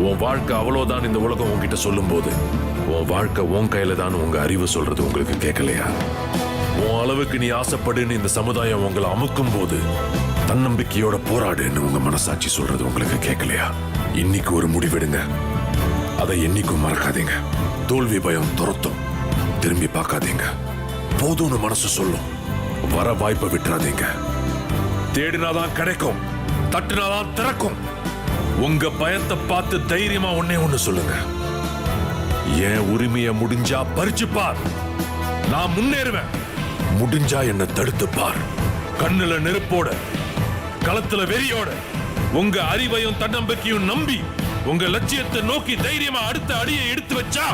உன் வாழ்க்கை அவ்வளவுதான் இந்த உலகம் உன்கிட்ட சொல்லும்போது உன் வாழ்க்கை உன் கையில தான் உங்க அறிவு சொல்றது உங்களுக்கு கேட்கலையா? உன் அளவுக்கு நீ ஆசைப்படுன்னு இந்த சமுதாயம் உங்களை அமுக்கும் போது தன்னம்பிக்கையோட போராடுன்னு உங்க மனசாட்சி சொல்றது உங்களுக்கு கேட்கலையா? இன்னைக்கு ஒரு முடிவெடுங்க. அதை என்னைக்கும் மறக்காதீங்க. தோல்வி பயம் துரத்தும். திரும்பி பார்க்காதீங்க. போதும்னு மனசு சொல்லும். வர வாய்ப்பை விட்டுறாதீங்க. தேடினாதான் கிடைக்கும். தட்டினாதான் திறக்கும். உங்க பயத்தை பார்த்து தைரியமா ஒன்னே ஒண்ணு சொல்லுங்க. என் உரிமையை முடிஞ்சா பறிச்சு பார். நான் முன்னேறுவேன். முடிஞ்சா என்ன தடுத்து பார். கண்ணுல நெருப்போட களத்துல வெறியோட உங்க அறிவையும் தன்னம்பிக்கையும் நம்பி உங்க லட்சியத்தை நோக்கி தைரியமா அடுத்த அடியை எடுத்து வச்சா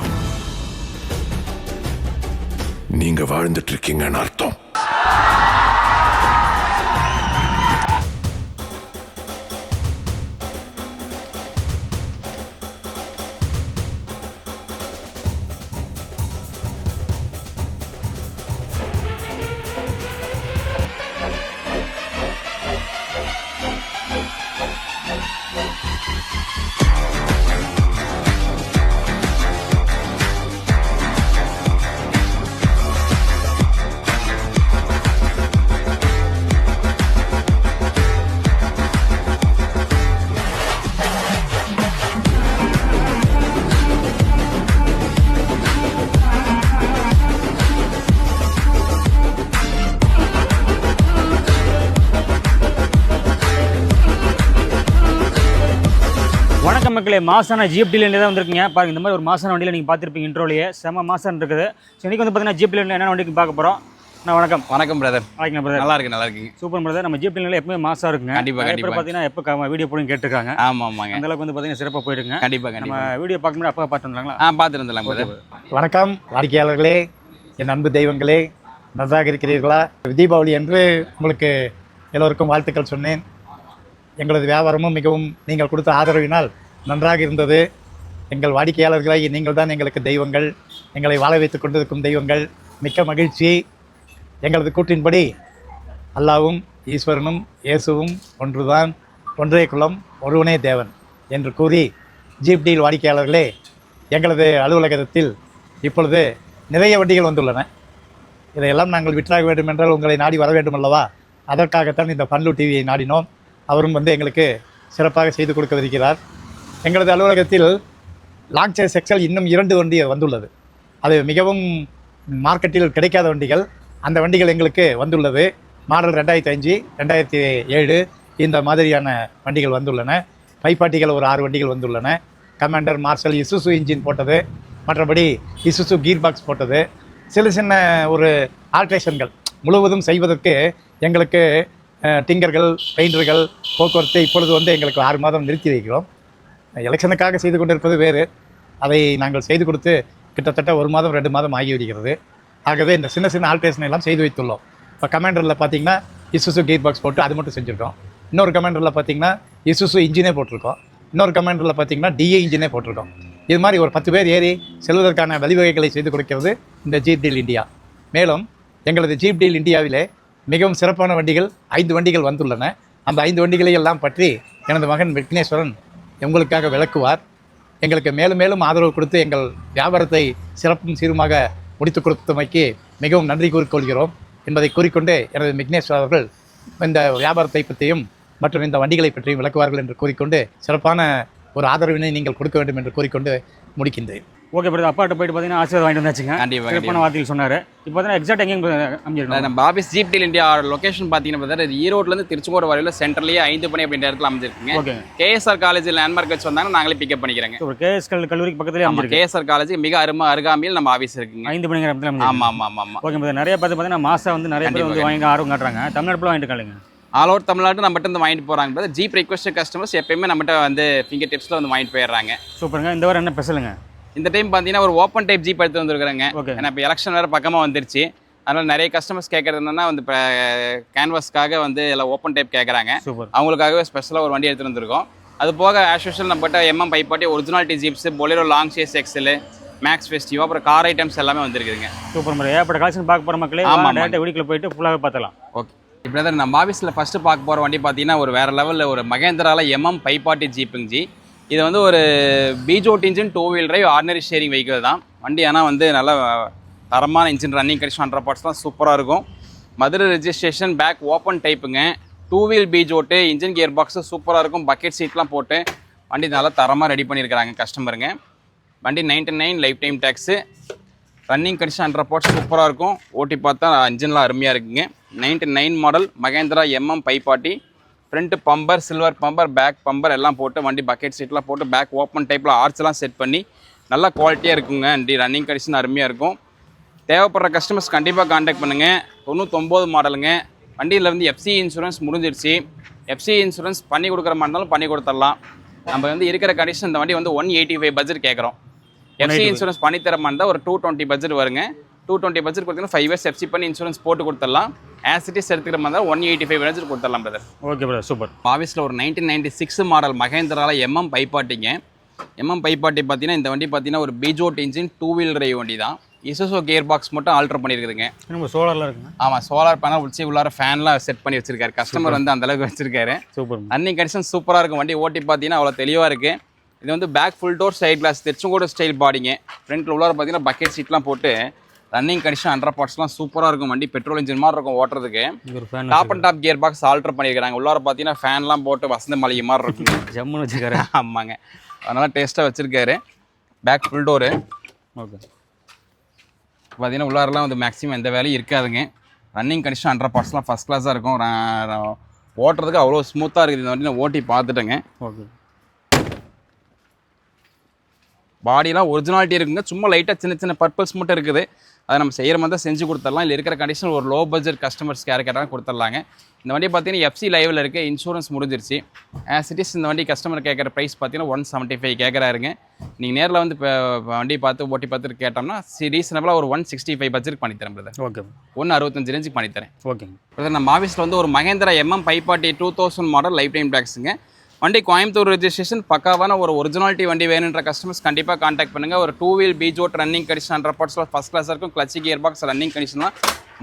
நீங்க வாழ்ந்துட்டு இருக்கீங்கன்னு அர்த்தம். மக்களே மாசான ஜிஎப்டிலேருந்து தான் வந்திருக்கீங்க. பாருங்க இந்த மாதிரி ஒரு மாசான வண்டியில் நீங்கள் பார்த்துருப்பீங்க இன்ட்ரோலையே செம மாசான் இருக்குது ஸோ இன்றைக்கி வந்து பார்த்தீங்கன்னா ஜிஎப்டிலேருந்து என்ன வண்டிக்கு பார்க்க போகிறோம் நான் வணக்கம். வணக்கம் பிரதர் வணக்கம் பிரதர் நல்லா இருக்கு நல்லா இருக்கீங்க சூப்பர் பிரதர் நம்ம ஜிஎப்டிலேருந்து எப்பவுமே மாசா இருக்குங்க. கண்டிப்பா, நிறைய பேர் கண்டிப்பா. பார்த்தீங்கன்னா எப்போ வீடியோ போடுங்க கேட்டிருக்காங்க. ஆமா ஆமாங்க அந்த அளவுக்கு வந்து பார்த்தீங்கன்னா சிறப்பாக போயிடுங்க கண்டிப்பா நம்ம வீடியோ பார்க்கும்போது அப்பா பார்த்து வந்தாங்களா ஆ பார்த்துருந்தலாம் பிரதர் வணக்கம் வாடிக்கையாளர்களே. என் அன்பு தெய்வங்களே நன்றாக இருக்கிறீர்களா தீபாவளி என்று உங்களுக்கு எல்லோருக்கும் வாழ்த்துக்கள் சொன்னேன். எங்களது வியாபாரமும் மிகவும் நீங்கள் கொடுத்த ஆதரவினால் நன்றாக இருந்தது. எங்கள் வாடிக்கையாளர்களாகி நீங்கள் தான் எங்களுக்கு தெய்வங்கள். எங்களை வாழ வைத்துக் கொண்டிருக்கும் தெய்வங்கள். மிக்க மகிழ்ச்சி. எங்களது கூற்றின்படி அல்லாவும் ஈஸ்வரனும் இயேசுவும் ஒன்றுதான். ஒன்றே குலம் ஒருவனே தேவன் என்று கூறி ஜிப்டியில் வாடிக்கையாளர்களே எங்களது அலுவலகத்தில் இப்பொழுது நிறைய வண்டிகள் வந்துள்ளன. இதையெல்லாம் நாங்கள் விற்றாக வேண்டும் என்றால் உங்களை நாடி வர வேண்டும் அல்லவா அதற்காகத்தான் இந்த பன்லு டிவியை நாடினோம். அவரும் வந்து எங்களுக்கு சிறப்பாக செய்து கொடுக்கவிருக்கிறார். எங்களது அலுவலகத்தில் லாங்சேஸ் எக்ஸல் இன்னும் இரண்டு வண்டி வந்துள்ளது. அது மிகவும் மார்க்கெட்டில் கிடைக்காத வண்டிகள். அந்த வண்டிகள் எங்களுக்கு வந்துள்ளது. மாடல் ரெண்டாயிரத்தி அஞ்சு ரெண்டாயிரத்தி ஏழு இந்த மாதிரியான வண்டிகள் வந்துள்ளன. பைப்பாட்டிகள் ஒரு ஆறு வண்டிகள் வந்துள்ளன. கமாண்டர் மார்ஷல் இசுசு இன்ஜின் போட்டது. மற்றபடி இசுசு கீர் பாக்ஸ் போட்டது. சில சின்ன ஒரு ஆல்ட்ரேஷன்கள் முழுவதும் செய்வதற்கு எங்களுக்கு டிங்கர்கள் பெயிண்டர்கள் போக்குவரத்து இப்பொழுது வந்து எங்களுக்கு ஆறு மாதம் நிறுத்தி வைக்கிறோம். எலெக்ஷனுக்காக செய்து கொண்டிருப்பது வேறு. அதை நாங்கள் செய்து கொடுத்து கிட்டத்தட்ட ஒரு மாதம் ரெண்டு மாதம் ஆகிவிடுகிறது ஆகவே இந்த சின்ன சின்ன ஆல்ட்ரேஷன் எல்லாம் செய்து வைத்துள்ளோம். இப்போ கமாண்டரில் பார்த்தீங்கன்னா இசுசு கீர் பாக்ஸ் போட்டு அது மட்டும் செஞ்சுருக்கோம். இன்னொரு கமாண்டரில் பார்த்தீங்கன்னா இசுசு இன்ஜினே போட்டிருக்கோம். இன்னொரு கமாண்டரில் பார்த்தீங்கன்னா டிஏ இன்ஜினே போட்டிருக்கோம். இது மாதிரி ஒரு பத்து பேர் ஏறி செல்வதற்கான வழிவகைகளை செய்து கொடுக்கிறது இந்த ஜீப் டீல் இந்தியா மேலும் எங்களது ஜீப் டீல் இந்தியாவிலே மிகவும் சிறப்பான வண்டிகள் ஐந்து வண்டிகள் வந்துள்ளன. அந்த ஐந்து வண்டிகளை எல்லாம் பற்றி எனது மகன் விக்னேஸ்வரன் எங்களுக்காக விளக்குவார். எங்களுக்கு மேலும் மேலும் ஆதரவு கொடுத்து எங்கள் வியாபாரத்தை சிறப்பும் சீருமாக முடித்து கொடுத்தமைக்கு மிகவும் நன்றி கூறிக்கொள்கிறோம் என்பதை கூறிக்கொண்டு எனது விக்னேஸ்வர் அவர்கள் இந்த வியாபாரத்தை பற்றியும் மற்றும் இந்த வண்டிகளை பற்றியும் விளக்குவார்கள் என்று கூறிக்கொண்டு சிறப்பான ஒரு ஆதரவினை நீங்கள் கொடுக்க வேண்டும் என்று கூறிக்கொண்டு முடிக்கின்றேன். ஓகே பிரதர் அப்பாட்ட போயிட்டு பார்த்தீங்கன்னா ஆசீர்வாதம் வாங்கிட்டு வந்தாச்சுங்க. கண்டிப்பா, சிறப்பான கண்டிப்பா. வார்த்தைகள் சொன்னார். இப்போ பார்த்தீங்கன்னா எக்ஸாக்ட் எங்கேயும் அமைஞ்சிருக்கோம் நம்ம office jeep deal India location பார்த்தீங்கன்னா பிரதர் இது ஈரோட்லேருந்து திருச்செங்கோடு வரையில் சென்டர்லேயே ஐந்து பணி அப்படின்ற இடத்துல அமைஞ்சிருக்குங்க. ஓகே கேஎஸ்ஆர் காலேஜில் லேண்ட்மார்க் வச்சு வந்தாங்கன்னா நாங்களே பிக்கப் பண்ணிக்கிறேங்க. ஒரு கேஎஸ்கல் கல்லூரிக்கு பக்கத்துலேயே அமைஞ்சிருக்கு. கேஎஸ்ஆர் காலேஜ் மிக அரும அருகாமையில் நம்ம ஆஃபீஸ் இருக்குங்க. ஐந்து மணிங்கிற இடத்துல ஆமாம் ஆமாம் ஆமாம் ஆமாம் ஓகே நிறைய பார்த்து பார்த்தீங்கன்னா மாசா வந்து நிறைய பேர் வந்து வாங்கி ஆர்வம் காட்டுறாங்க. தமிழ்நாடு ஃபுல்லாக வாங்கிட்டு இருக்காங்க ஆல் ஓவர் தமிழ்நாடு நம்மகிட்ட இருந்து வாங்கிட்டு போகிறாங்க பிரதர் ஜீப் ரெக்வஸ்ட் கஸ்டமர்ஸ் எப்பயுமே நம்மகிட்ட வந்து ஃபிங்கர் டிப்ஸில் வந்து வாங்கிட்டு போயிடுறாங்க. சூப்பருங்க இந்த வாரம் என்ன ஸ்பெஷலுங்க இந்த டைம் பார்த்தீங்கன்னா ஒரு ஓப்பன் டைப் ஜீப் எடுத்து வந்துருக்குறாங்க. ஏன்னா இப்போ எலெக்ஷன் வேறு பக்கமாக வந்துருச்சு. அதனால் நிறைய கஸ்டமர்ஸ் கேட்குறது என்னன்னா வந்து இப்போ கேன்வாஸ்க்காக வந்து எல்லாம் ஓப்பன் டைப் கேட்குறாங்க சூப்பர் அவங்களுக்காகவே ஸ்பெஷலாக ஒரு வண்டி எடுத்துகிட்டு வந்திருக்கோம். அது போக ஆஸ் யூஷுவல் நம்மகிட்ட MM five forty originality jeeps Bolero long chassis Excel max festive அப்புறம் கார் ஐட்டம்ஸ் எல்லாமே வந்திருக்குதுங்க. சூப்பர் முறை ஏற்பட்ட கலெக்ஷன் பார்க்க போகிற மக்களே? ஆமா, ஆமா. டேரக்டாக வீடியோக்குள்ள போயிட்டு ஃபுல்லாக பார்த்தலாம் ஓகே பிரதர் நம்ம ஆஃபீஸில் ஃபஸ்ட்டு பார்க்க போகிற வண்டி பார்த்தீங்கன்னா ஒரு வேறு லெவலில் ஒரு மகேந்திராவில் எம்எம் பைப்பாட்டி ஜீப்புங்க ஜி இது வந்து ஒரு Peugeot engine two wheel drive ordinary sharing vehicle தான். வண்டி ஆனால் வந்து நல்ல தரமான இன்ஜின் ரன்னிங் கண்டிஷன் ஹண்ட்ரட் பார்ட்ஸ்லாம் சூப்பராக இருக்கும். Madurai registration back open டைப்புங்க two wheel Peugeot engine gear box சூப்பராக இருக்கும். பக்கெட் சீட்லாம் போட்டு வண்டி நல்லா தரமாக ரெடி பண்ணியிருக்கிறாங்க கஸ்டமருங்க வண்டி ninety nine lifetime tax running condition hundred parts சூப்பராக இருக்கும். ஓட்டி பார்த்தா இன்ஜின்லாம் அருமையாக இருக்குங்க. Ninety nine model Mahindra MM five forty front bumper silver bumper back bumper எல்லாம் போட்டு வண்டி பக்கெட் சீட்லாம் போட்டு பேக் ஓப்பன் டைப்பில் ஆர்ச்லாம் செட் பண்ணி நல்லா குவாலிட்டியாக இருக்குங்க. வண்டி ரன்னிங் கண்டிஷன் அருமையாக இருக்கும். தேவைப்படுற கஸ்டமர்ஸ் கண்டிப்பாக காண்டாக்ட் பண்ணுங்கள் தொண்ணூத்தொம்பது மாடலுங்க வண்டியில் வந்து எஃப்சி இன்சூரன்ஸ் முடிஞ்சிருச்சு. எஃப்சி இன்சூரன்ஸ் பண்ணி கொடுக்குற மாதிரி இருந்தாலும் பண்ணி கொடுத்துடலாம். நம்ம வந்து இருக்கிற கண்டிஷன் இந்த வண்டி வந்து ஒன் எயிட்டி ஃபைவ் பட்ஜெட் கேட்குறோம் எஃப்சி இன்சூரன்ஸ் பண்ணி தர மாதிரி இருந்தால் ஒரு டூ டுவெண்ட்டி பட்ஜெட் வருங்க. டூ டுவெண்ட்டி பட்ஜெட் கொடுத்தீங்கன்னா ஃபைவ் இயர்ஸ் எஃப்சி பண்ணி இன்சூரன்ஸ் போட்டு கொடுத்துடலாம். ஆசிட்டிஸ் எடுத்துக்கிற மாதிரி ஒன் எயிட்டி ஃபைவ் பட்ஜெட் கொடுத்துடலாம் பிரதர் ஓகே பிரதர் சூப்பர் ஆஃபீஸில் ஒரு நைன்டீன் நைன்டி சிக்ஸ் மாடல் மகேந்திராவில் எம்எம் பைப்பாட்டிங்க எம்எம் பைப்பாட்டி பார்த்தீங்கன்னா இந்த வண்டி பார்த்தீங்கன்னா ஒரு Peugeot engine two wheel drive வண்டி தான் இசோசோ கியர் பாக்ஸ் மட்டும் ஆல்டர் பண்ணியிருக்குதுங்க நம்ம சோலார்லாம் இருக்குங்க ஆமாம் சோலார் பேனல் உச்சி உள்ளார ஃபேன்லாம் செட் பண்ணி வச்சிருக்காரு கஸ்டமர் வந்து அந்த அளவுக்கு வச்சிருக்காரு சூப்பர் ரன்னிங் கண்டிஷன் சூப்பராக இருக்கும் வண்டி ஓட்டி பார்த்தீங்கன்னா அவ்வளோ தெளிவாக இருக்குது இது வந்து back full door side glass Tiruchengode style பாடிங்க ஃப்ரண்ட்டில் உள்ளார பார்த்தீங்கன்னா பக்கெட் சீட்லாம் போட்டு ரன்னிங் கண்டிஷன் ஹண்ட்ரட் பார்ட்ஸ்லாம் சூப்பராக இருக்கும். வண்டி பெட்ரோல் இன்ஜின் மாதிரி இருக்கும் ஓட்டுறதுக்கு. Top and top gear box alter பண்ணியிருக்காங்க உள்ளார பார்த்தீங்கன்னா ஃபேன்லாம் போட்டு வசந்த மளிகை மாதிரி இருக்கும். ஜம்முன்னு வச்சுக்காரு ஆமாங்க. அதனால டேஸ்ட்டாக வச்சுருக்காரு. பேக் ஃபுல் டோரு ஓகே பார்த்தீங்கன்னா உள்ளாரெல்லாம் வந்து மேக்ஸிமம் எந்த வேலையும் இருக்காதுங்க. ரன்னிங் கண்டிஷன் ஹண்ட்ரட் பார்ட்ஸ்லாம் ஃபஸ்ட் கிளாஸாக இருக்கும். ஓட்டுறதுக்கு அவ்வளோ ஸ்மூத்தாக இருக்குது. இந்த வண்டி நான் ஓட்டி பார்த்துட்டேங்க. ஓகே பாடியெலாம் ஒரிஜினாலிட்டி இருக்குங்க. சும்மா லைட்டாக சின்ன சின்ன பர்பஸ் மட்டும் இருக்குது. அதை நம்ம செய்கிற மாதிரி தான் செஞ்சு கொடுத்துடலாம். இல்லை இருக்கிற கண்டிஷன் ஒரு லோ பட்ஜெட் கஸ்டமர்ஸ் கேர் கேட்டால் கொடுத்துடலாங்க. இந்த வண்டி பார்த்தீங்கன்னா எஃப்சி லைவில் இருக்குது இன்சூரன்ஸ் முடிஞ்சிருச்சு. ஆஸ் இட் இஸ் இந்த வண்டி கஸ்டமர் கேட்குற ப்ரைஸ் பார்த்தீங்கன்னா ஒன் செவன்ட்டி ஃபைவ் கேட்குறாருங்க. நீங்கள் நேரில் வந்து இப்போ வண்டி பார்த்து ஓட்டி பார்த்துட்டு கேட்டோம்னா சி ரீசனபிளாக ஒரு ஒன் சிக்ஸ்டி ஃபைவ் பட்ஜெட் பண்ணித்தரேன் பிரதர் ஓகே ஒன்று அறுபத்தஞ்சு ரேஞ்சுக்கு பண்ணித்தரேன் ஓகேங்க பிரதர் நம்ம ஆஃபீஸில் வந்து ஒரு Mahindra MM five forty two thousand model lifetime டேக்ஸுங்க வண்டி கோயம்புத்தூர் ரிஜிஸ்ட்ரேஷன் பக்காவான ஒரு ஒரிஜினாலிட்டி வண்டி வேணுன்ற கஸ்டமர்ஸ் கண்டிப்பாக காண்டாக்ட் பண்ணுங்கள் ஒரு two wheel Peugeot running condition hundred first class இருக்கும். கிளச்சி கியர் பாக்ஸ் ரன்னிங் கண்டிஷன்லாம்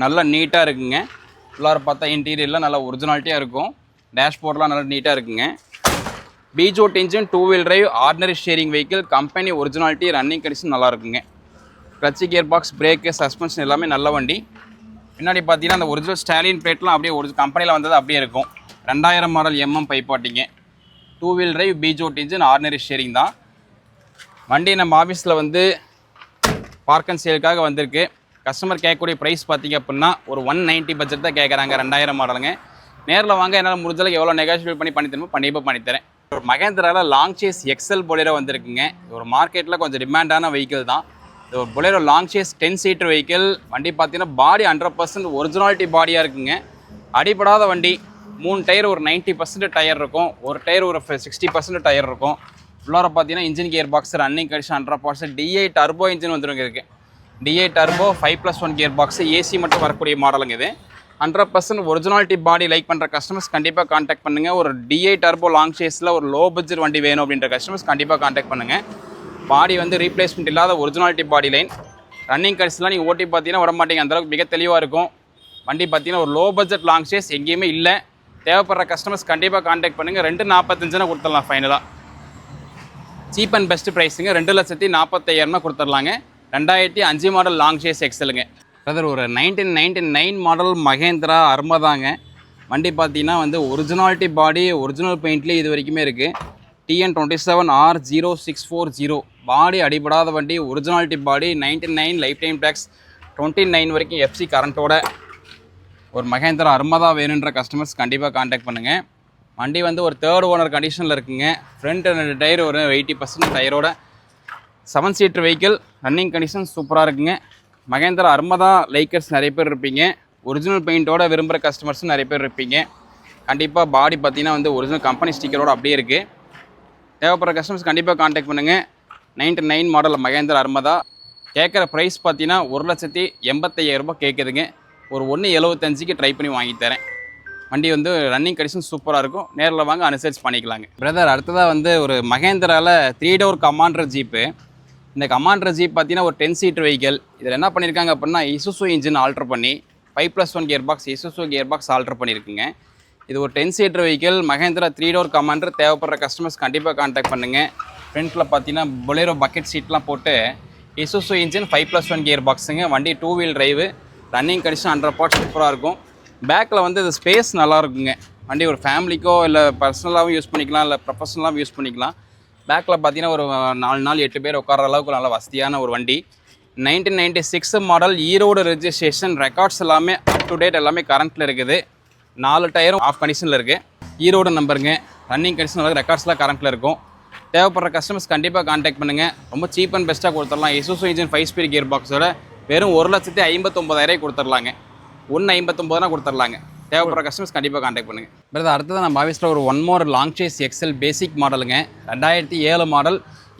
நல்லா நீட்டாக இருக்குங்க. உள்ளார பார்த்தா இன்டீரியர்லாம் நல்லா ஒரிஜினாலிட்டியாக இருக்கும். டேஷ்போர்ட்லாம் நல்லா நீட்டாக இருக்குங்க. Peugeot engine two wheel drive ordinary sharing vehicle company originality running condition நல்லா இருக்குங்க. Clutch gear box brake suspension எல்லாமே நல்ல வண்டி. பின்னாடி பார்த்தீங்கன்னா அந்த ஒரிஜினல் ஸ்டாலின் பிளேட்லாம் அப்படியே ஒரு கம்பெனியில் வந்தது அப்படியே இருக்கும். ரெண்டாயிரம் model MM பைப்பாட்டிங்க two wheel drive Peugeot engine ordinary steering தான். வண்டி நம்ம ஆஃபீஸில் வந்து பார்க் அண்ட் சேலுக்காக வந்திருக்கு. கஸ்டமர் கேட்கக்கூடிய ப்ரைஸ் பார்த்தீங்க அப்படின்னா ஒரு ஒன் நைன்ட்டி பட்ஜெட் தான் கேட்குறாங்க ரெண்டாயிரம் மாடலுங்க நேரில் வாங்க என்னால் முடிஞ்சளவுக்கு எவ்வளோ நெகோஷியேட் பண்ணி பண்ணி தருமோ கண்டிப்பாக பண்ணித்தரேன் ஒரு மகேந்திராவில் லாங் சேஸ் எக்ஸல் பொலேரோ வந்திருக்குங்க. ஒரு மார்க்கெட்டில் கொஞ்சம் டிமாண்டான வெஹிக்கிள் தான். இது ஒரு Bolero long chassis ten seater vehicle வண்டி பார்த்தீங்கன்னா பாடி ஹண்ட்ரட் பர்சன்ட் ஒரிஜினாலிட்டி பாடியாக இருக்குங்க. அடிபடாத வண்டி. மூணு டயர் ஒரு 90% பர்சன்ட் டயர் இருக்கும். ஒரு டயர் ஒரு சிக்ஸ்டி பர்சன்ட் டயர் இருக்கும். உள்ளார பார்த்தீங்கன்னா engine gear box running condition hundred percent DI turbo engine வந்துருங்க இருக்குது DI turbo five plus one gear box AC மட்டும் வரக்கூடிய மாடலுங்க இது. Hundred percent originality body like பண்ணுற கஸ்டமர்ஸ் கண்டிப்பாக காண்டாக்ட் பண்ணுங்கள் ஒரு டிஐ டர்போ லாங் சேஸில் ஒரு லோ பட்ஜெட் வண்டி வேணும் அப்படின்ற கஸ்டமர்ஸ் கண்டிப்பாக காண்டாக்ட் பண்ணுங்கள் பாடி வந்து ரீப்ளேஸ்மெண்ட் இல்லாத ஒரிஜினாலிட்டி பாடி லைன் ரன்னிங் கண்டிஷன்லாம் நீங்கள் ஓட்டி பார்த்தீங்கன்னா விட மாட்டீங்க. அந்தளவுக்கு மிக தெளிவாக இருக்கும். வண்டி பார்த்தீங்கன்னா ஒரு லோ பட்ஜெட் லாங் சேஸ் எங்கேயுமே இல்லை. தேவைப்படுற கஸ்டமர்ஸ் கண்டிப்பாக காண்டாக்ட் பண்ணுங்கள் ரெண்டு நாற்பத்தஞ்சுனா கொடுத்துடலாம் ஃபைனலாக சீப் அண்ட் பெஸ்ட் ப்ரைஸுங்க ரெண்டு லட்சத்தி நாற்பத்தையாயிரமா கொடுத்துர்லாங்க ரெண்டாயிரத்தி அஞ்சு மாடல் லாங் ஷேஸ் எக்ஸலுங்க பிரதர் ஒரு nineteen ninety nine model Mahindra அருமதாங்க. வண்டி பார்த்தீங்கன்னா வந்து ஒரிஜினாலிட்டி பாடி ஒரிஜினல் பெயிண்ட்லேயே இது வரைக்குமே இருக்குது TN twenty seven R zero six four zero body அடிபடாத வண்டி originality body ninety nine lifetime tax twenty nine வரைக்கும் எஃப்சி கரண்ட்டோட ஒரு மகேந்திரா அருமதா வேணுன்ற கஸ்டமர்ஸ் கண்டிப்பாக காண்டாக்ட் பண்ணுங்கள் வண்டி வந்து ஒரு தேர்ட் ஓனர் கண்டிஷனில் இருக்குங்க. ஃப்ரண்ட் ரெண்டு டயர் ஒரு eighty percent டயரோட seven seater vehicle running condition சூப்பராக இருக்குங்க. மகேந்திரா அருமதா லைக்கர்ஸ் நிறைய பேர் இருப்பீங்க. ஒரிஜினல் பெயிண்டோட விரும்புகிற கஸ்டமர்ஸும் நிறைய பேர் இருப்பீங்க. கண்டிப்பாக பாடி பார்த்தீங்கன்னா வந்து ஒரிஜினல் கம்பெனி ஸ்டிக்கரோட அப்படியே இருக்குது தேவைப்படுற கஸ்டமர்ஸ் கண்டிப்பாக காண்டாக்ட் பண்ணுங்கள் ninety nine model Mahindra Armada. கேட்குற ப்ரைஸ் பார்த்தீங்கன்னா ஒரு லட்சத்தி எண்பத்தையாயிரரூபா கேட்குதுங்க ஒரு ஒன்று எழுபத்தஞ்சுக்கு ட்ரை பண்ணி வாங்கி தரேன். வண்டி வந்து ரன்னிங் கண்டிஷன் சூப்பராக இருக்கும். நேரில் வாங்க அனுசரிச்சு பண்ணிக்கலாங்க. பிரதர் அடுத்ததாக வந்து ஒரு மகேந்திராவில் த்ரீ டோர் கமாண்டர் ஜீப்பு இந்த கமாண்டர் ஜீப் பார்த்தீங்கன்னா ஒரு டென் சீட்டர் வெஹிக்கல் இதில் என்ன பண்ணியிருக்காங்க அப்படின்னா இசுசு இன்ஜின் ஆல்ட்ரு பண்ணி five plus one gear box Isuzu gear box alter பண்ணியிருக்குங்க இது ஒரு ten seater vehicle Mahindra three door Commander தேவைப்படுற கஸ்டமர்ஸ் கண்டிப்பாக காண்டாக்ட் பண்ணுங்கள் ஃப்ரண்ட்டில் பார்த்தீங்கன்னா பொலேரோ பக்கெட் சீட்லாம் போட்டு Isuzu engine five plus one gear பாக்ஸுங்க வண்டி two wheel drive running condition hundred part சூப்பராக இருக்கும். பேக்கில் வந்து இது ஸ்பேஸ் நல்லா இருக்குங்க. வண்டி ஒரு ஃபேமிலிக்கோ இல்லை பர்சனலாகவும் யூஸ் பண்ணிக்கலாம் இல்லை ப்ரொஃபஷனலாகவும் யூஸ் பண்ணிக்கலாம். பேக்கில் பார்த்தீங்கன்னா ஒரு நாலு நாள் எட்டு பேர் உட்கார அளவுக்கு நல்ல வசதியான ஒரு வண்டி. Nineteen ninety six model Erode registration records எல்லாமே அப் டு டேட் எல்லாமே கரண்ட்டில் இருக்குது. நாலு டயரும் ஆஃப் கண்டிஷனில் இருக்குது ஈரோடு நம்பருங்க ரன்னிங் கண்டிஷன் ரெக்கார்ட்ஸ்லாம் கரண்ட்டில் இருக்கும். தேவைப்படுற கஸ்டமர்ஸ் கண்டிப்பாக கான்டாக்ட் பண்ணுங்கள் ரொம்ப சீப் அண்ட் பெஸ்ட்டாக கொடுத்துடலாம். Isuzu engine five speed gear பாக்ஸோட வெறும் ஒரு லட்சத்தி ஐம்பத்தொம்பதாயிரம் கொடுத்துடலாங்க ஒன்று ஐம்பத்தொம்பதுனா கொடுத்துடலாங்க தேவைப்படுற கஸ்டமர்ஸ் கண்டிப்பாக காண்டாக்ட் பண்ணுங்கள் பிரதர் அடுத்தது நம்ம ஆஃபீஸில் ஒரு one more long chassis XL basic மாடலுங்க ரெண்டாயிரத்தி ஏழு மாடல்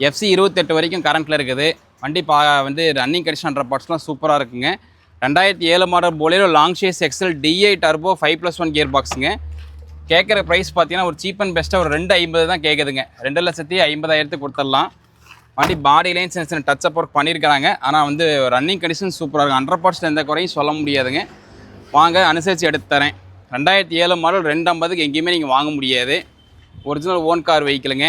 எஃப்சி இருபத்தெட்டு வரைக்கும் கரண்ட்டில் இருக்குது. வண்டி பா வந்து ரன்னிங் கண்டிஷன் பார்ட்ஸ்லாம் சூப்பராக இருக்குங்க. ரெண்டாயிரத்தி ஏழு model Bolero long chassis XL DI turbo five plus one gear பாக்ஸுங்க கேட்குற ப்ரைஸ் பார்த்தீங்கன்னா ஒரு சீப் அண்ட் பெஸ்ட்டாக ஒரு ரெண்டு ஐம்பது தான் கேட்குதுங்க ரெண்டு லட்சத்தி ஐம்பதாயிரத்துக்கு கொடுத்துடலாம் வண்டி பாடியிலையும் சின்ன சின்ன டச் ஒர்க் பண்ணியிருக்கிறாங்க ஆனால் வந்து ரன்னிங் கண்டிஷன் சூப்பராக இருக்கும் ஹண்ட்ரட் பர்சன்ட் எந்த குறையும் சொல்ல முடியாதுங்க. வாங்க அனுசரித்து எடுத்து தரேன். ரெண்டாயிரத்தி ஏழு மாடல் ரெண்டு ஐம்பதுக்கு எங்கேயுமே நீங்கள் வாங்க முடியாது. ஒரிஜினல் ஓன் கார் வெஹிக்கிளுங்க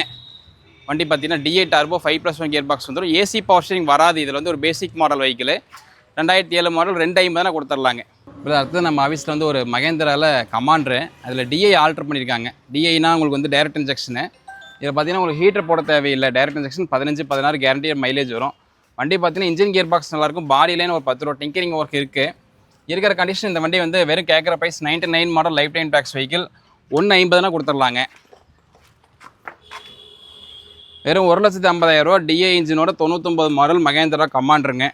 வண்டி பார்த்தீங்கன்னா DA turbo five plus one gear box வந்துடும் ஏசி பவர் ஸ்டீரிங் வராது. இதில் வந்து ஒரு பேசிக் மாடல் வெஹிக்கிள் ரெண்டாயிரத்தி ஏழு மாடல் ரெண்டு ஐம்பதுனா கொடுத்துர்லாங்க இப்போ அடுத்து நம்ம ஆஃபீஸில் வந்து ஒரு மகேந்திராவில் கமாண்டரு அதில் டிஐ ஆல்ட்ரு பண்ணியிருக்காங்க டிஐனா உங்களுக்கு வந்து டைரக்ட் இன்ஜெக்ஷனு இதில் பார்த்தீங்கன்னா உங்களுக்கு ஹீட்டர் போட தேவையில்லை. டைரக்ட் இன்ஜெக்ஷன் பதினஞ்சு பதினாறு கேரண்டி மைலேஜ் வரும். வண்டி பார்த்தீங்கன்னா இன்ஜின் கியர் பாக்ஸ் நல்லாயிருக்கும் பாடியிலேன்னு ஒரு பத்து ரூபா டிங்கரிங் ஒர்க் இருக்குது இருக்கிற கண்டிஷன் இந்த வண்டி வந்து வெறும் கேட்குற price ninety nine model life time tax vehicle ஒன்று ஐம்பதுனா கொடுத்துடலாங்க வெறும் ஒரு லட்சத்தி ஐம்பதாயிரம் ரூபா டிஏ இன்ஜினோட தொண்ணூத்தொம்பது மாடல் மகேந்திரா கமாண்டருங்க.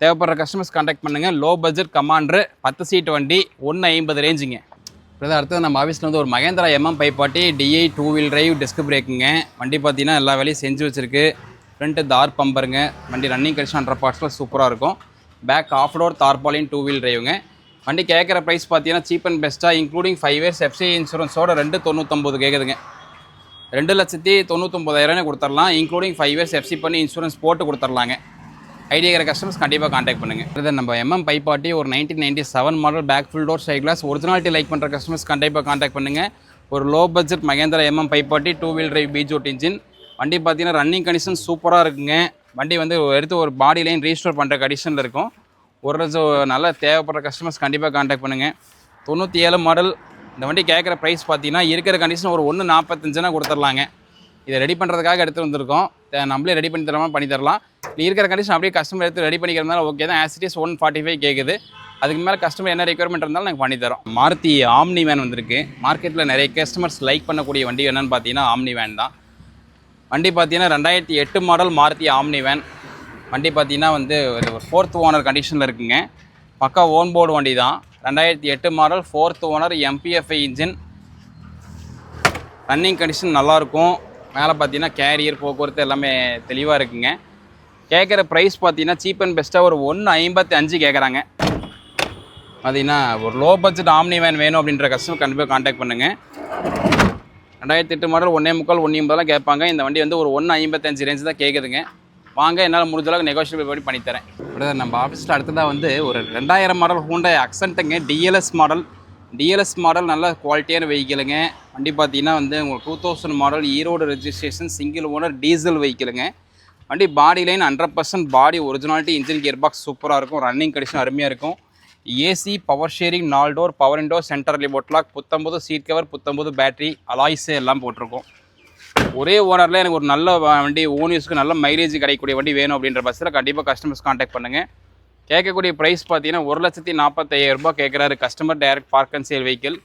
தேவைப்படுற கஸ்டமர்ஸ் கான்டாக்ட் பண்ணுங்கள் லோ பட்ஜெட் கமாண்டரு பத்து சீட் வண்டி ஒன்று ஐம்பது ரேஞ்சுங்க இப்போ அடுத்தது நம்ம ஆஃபீஸில் வந்து ஒரு Mahindra MM five forty DI two wheel drive disc பிரேக்குங்க வண்டி பார்த்தீங்கன்னா எல்லா வேலையும் செஞ்சு வச்சுருக்கு. ஃப்ரண்ட்டு தார் பம்பருங்க. வண்டி ரன்னிங் கண்டிஷன் ஹண்ட்ரட் பார்ட்ஸில் சூப்பராக இருக்கும். Back half door tarpaulin two wheel டிரைவுங்க வண்டி கேட்குற ப்ரைஸ் பார்த்தீங்கன்னா சீப் அண்ட் பெஸ்ட்டாக இன்க்ளூடிங் ஃபைவ் இயர்ஸ் எஃப்சி இன்சூரன்ஸோட ரெண்டு தொண்ணூத்தொம்பது கேட்குதுங்க ரெண்டு லட்சத்தி தொண்ணூத்தொம்பதாயிரம் கொடுத்துடலாம் இன்க்ளூடிங் ஃபைவ் இயர்ஸ் எஃப்சி பண்ணி இன்சூரன்ஸ் போட்டு கொடுத்துர்லாங்க. ஐடியா இருக்கிற கஸ்டமர்ஸ் கண்டிப்பாக காண்டாக்ட் பண்ணுங்கள் இது நம்ம எம்எம் பைப்பாட்டி ஒரு nineteen ninety seven model back full door side glass originality like பண்ணுற கஸ்டமர்ஸ் கண்டிப்பாக காண்டாக்ட் பண்ணுங்கள் ஒரு low budget Mahindra MM five forty two wheel drive Peugeot engine வண்டி பார்த்தீங்கன்னா ரன்னிங் கண்டிஷன் சூப்பராக இருக்குங்க. வண்டி வந்து எடுத்து ஒரு பாடி லைன் ரீஸ்டோர் பண்ணுற கண்டிஷனில் இருக்கும். ஒரு லட்சம் நல்ல தேவைப்படுற கஸ்டமர்ஸ் கண்டிப்பாக காண்டாக்ட் பண்ணுங்கள் தொண்ணூற்றி ஏழு மாடல் இந்த வண்டி கேட்குற ப்ரைஸ் பார்த்தீங்கன்னா இருக்கிற கண்டிஷன் ஒரு ஒன்று நாற்பத்தஞ்சுனா கொடுத்துர்லாங்க. இதை ரெடி பண்ணுறதுக்காக எடுத்து வந்திருக்கோம். நம்மளே ரெடி பண்ணி தரமா பண்ணி தரலாம். நீ இருக்கிற கண்டிஷன் அப்படியே கஸ்டமர் எடுத்து ரெடி பண்ணிக்கிறதுனால ஓகே தான். As it is one forty five கேட்குது அதுக்கு மேலே கஸ்டமர் என்ன ரெக்யர்மெண்ட் இருந்தாலும் நாங்கள் பண்ணி தரோம். மாருதி ஆம்னி வேன் வந்திருக்கு. மார்க்கெட்டில் நிறைய கஸ்டமர்ஸ் லைக் பண்ணக்கூடிய வண்டி என்னென்னு பார்த்தீங்கன்னா ஆம்னி வேன் தான். வண்டி பார்த்தீங்கன்னா ரெண்டாயிரத்தி எட்டு மாடல் மாருதி ஆம்னி வேன் வண்டி பார்த்தீங்கன்னா வந்து ஒரு ஃபோர்த் ஓனர் கண்டிஷனில் இருக்குங்க. பக்கா ஓன் போர்டு வண்டி தான். ரெண்டாயிரத்தி எட்டு model fourth owner MPFI engine running condition நல்லாயிருக்கும் மேலே பார்த்தீங்கன்னா கேரியர் போக்குவரத்து எல்லாமே தெளிவாக இருக்குங்க. கேட்குற ப்ரைஸ் பார்த்தீங்கன்னா சீப் அண்ட் பெஸ்ட்டாக ஒரு ஒன்று ஐம்பத்தி அஞ்சு கேட்குறாங்க. பார்த்தீங்கன்னா ஒரு லோ பட்ஜெட் ஆம்னி வேன் வேணும் அப்படின்ற கஸ்டமர் கண்டிப்பாக காண்டாக்ட் பண்ணுங்கள் ரெண்டாயிரத்தி எட்டு மாடல் ஒன்றே முக்கால் ஒன்றே ஐம்பதெல்லாம் கேட்பாங்க. இந்த வண்டி வந்து ஒரு ஒன்று ஐம்பத்தஞ்சு ரேஞ்ச் தான் கேட்குதுங்க. வாங்க என்னால் முடிஞ்ச அளவுக்கு நெகோஷியபிள் பண்ணி பண்ணித்தரேன். நம்ம ஆஃபீஸில் அடுத்ததாக வந்து ஒரு ரெண்டாயிரம் மாடல் ஹூண்டாய் அக்சன்ட்டுங்க டிஎல்எஸ் மாடல் டிஎல்எஸ் மாடல் நல்ல குவாலிட்டியான வெஹிக்கிளுங்க வண்டி பார்த்தீங்கன்னா வந்து உங்களுக்கு two thousand model Erode registration single owner diesel வெஹிக்கிளுங்க வண்டி body line hundred percent body originality engine gear box சூப்பராக இருக்கும். ரன்னிங் கண்டிஷன் அருமையாக இருக்கும். ஏசி பவர் ஷேரிங் நாலு டோர் பவர் விண்டோ சென்டர் லிபோட் லாக் புத்தம்பது சீட் கவர் புத்தம்பது பேட்டரி அலாய்ஸு எல்லாம் போட்டிருக்கோம். ஒரே ஓனரில் எனக்கு ஒரு நல்ல வண்டி ஓன் யூஸ்க்கு நல்ல மைலேஜ் கிடைக்கக்கூடிய வண்டி வேணும் அப்படின்ற பஸ்ஸில் கண்டிப்பாக கஸ்டமர்ஸ் காண்டாக்ட் பண்ணுங்கள் கேட்கக்கூடிய ப்ரைஸ் பார்த்தீங்கன்னா ஒரு லட்சத்தி நாற்பத்தையாயிரம் ரூபாய் கேட்குறாரு customer direct park and sale vehicle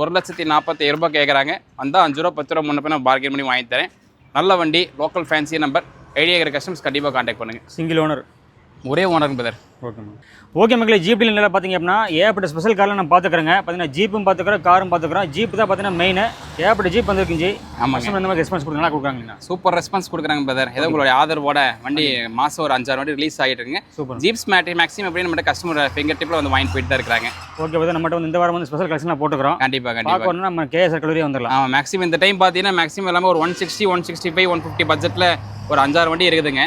ஒரு லட்சத்தி நாற்பத்தையாயிரம் ரூபாய் கேட்குறாங்க. வந்தால் அஞ்சு ரூபா பத்து ரூபா முன்ன நான் பார்கெயின் பண்ணி வாங்கி தரேன். நல்ல வண்டி லோக்கல் ஃபேன்சி நம்பர் ஐடியா இருக்கிற கஸ்டமர்ஸ் கண்டிப்பாக காண்டாக்ட் பண்ணுங்கள் சிங்கிள் ஓனர் ஒரே owner brother okay ma'am okay மக்களே ஜீப் டீலரில் பார்த்தீங்க அப்படின்னா ஏகப்பட்ட ஸ்பெஷல் காரில் நான் பார்த்துக்கிறேங்க பார்த்தீங்கன்னா ஜீப்பும் பார்த்துக்கிறோம் காரும் பார்த்துக்கிறோம் ஜீப் தான் பார்த்தீங்கன்னா மெயின் ஏகப்பட்ட ஜீப் ஆமாங்க. கஸ்டமர் இந்த மாதிரி ரெஸ்பான்ஸ் நல்லா கொடுக்குறாங்கண்ணா சூப்பர் ரெஸ்பான்ஸ் கொடுக்குறாங்க பிரதர் ஏதோ உங்களுடைய ஆதரவோட வண்டி மாதம் ஒரு அஞ்சாறு வண்டி ரிலீஸ் ஆகிட்டு இருக்குங்க. சூப்பர் ஜீப்ஸ் மேட்ரி மேக்ஸிமம் எப்படி நம்ம கஸ்டமர் ஃபிங்கர் டிப்பில் வந்து வாங்கிட்டு போயிட்டு தான் இருக்கிறாங்க. ஓகே பார்த்தா நம்மகிட்ட வந்து இந்த வாரம் வந்து ஸ்பெஷல் கலெக்ஷன் போட்டுக்கிறோம். கண்டிப்பாக கண்டிப்பாக நம்ம கேஎஸ்ஆர் கல்லூரி வந்துடலாம். ஆமாம் மேக்ஸிமம் இந்த டைம் பார்த்தீங்கன்னா மேக்ஸிமம் எல்லாமே ஒரு one sixty one sixty five one fifty பட்ஜெட்டில் ஒரு அஞ்சாறு வண்டி இருக்குதுங்க.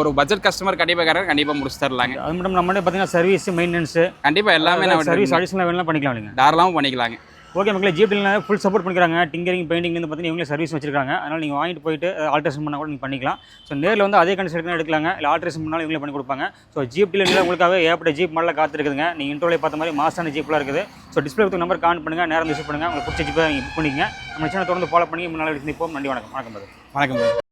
ஒரு பட்ஜெட் கஸ்டமர் கண்டிப்பாக கேட்குறாங்க கண்டிப்பாக முடிச்சு தரலாங்க. அது மட்டும் நம்மளே பார்த்தீங்கன்னா சர்வீஸ் மெயின்டெனன்ஸ் கண்டிப்பாக எல்லாமே நம்ம சர்வீஸ் அடிஷனல் வேணாலும் பண்ணிக்கலாம் நீங்கள் தாராளமாக பண்ணிக்கலாங்க. ஓகே மக்களே ஜிஎப்டியில் ஃபுல் சப்போர்ட் பண்ணிக்கிறாங்க டிங்கரிங் பெயிண்டிங்லேருந்து பார்த்தீங்கன்னா இவங்களே சர்வீஸ் வச்சிருக்காங்க. அதனால் நீங்கள் வாங்கிட்டு போயிட்டு ஆல்ட்ரேஷன் பண்ணால் கூட நீங்கள் பண்ணிக்கலாம். ஸோ நேரில் வந்து அதே கண்டிஷன் எடுக்கலாங்க. இல்லை ஆல்ட்ரேஷன் பண்ணாலும் இவங்களே பண்ணி கொடுப்பாங்க. ஸோ ஜிஎப்டியில் உங்களுக்காக ஏற்பட்ட ஜீப் மாடலில் காத்திருக்குதுங்க. நீங்கள் இன்ட்ரோலே பார்த்த மாதிரி மாசான ஜீப்லாம் இருக்குது. ஸோ டிஸ்பிளே கொடுத்த நம்பர் கான் பண்ணுங்கள் நேரம் விசிட் பண்ணுங்கள் உங்களுக்கு பிடிச்ச ஜீப்பை நீங்கள் புக் பண்ணிக்கங்க. நம்ம சேனல் தொடர்ந்து ஃபாலோ பண்ணி முன்னாள் சந்திப்போம் நன்றி வணக்கம். வணக்கம். வணக்கம்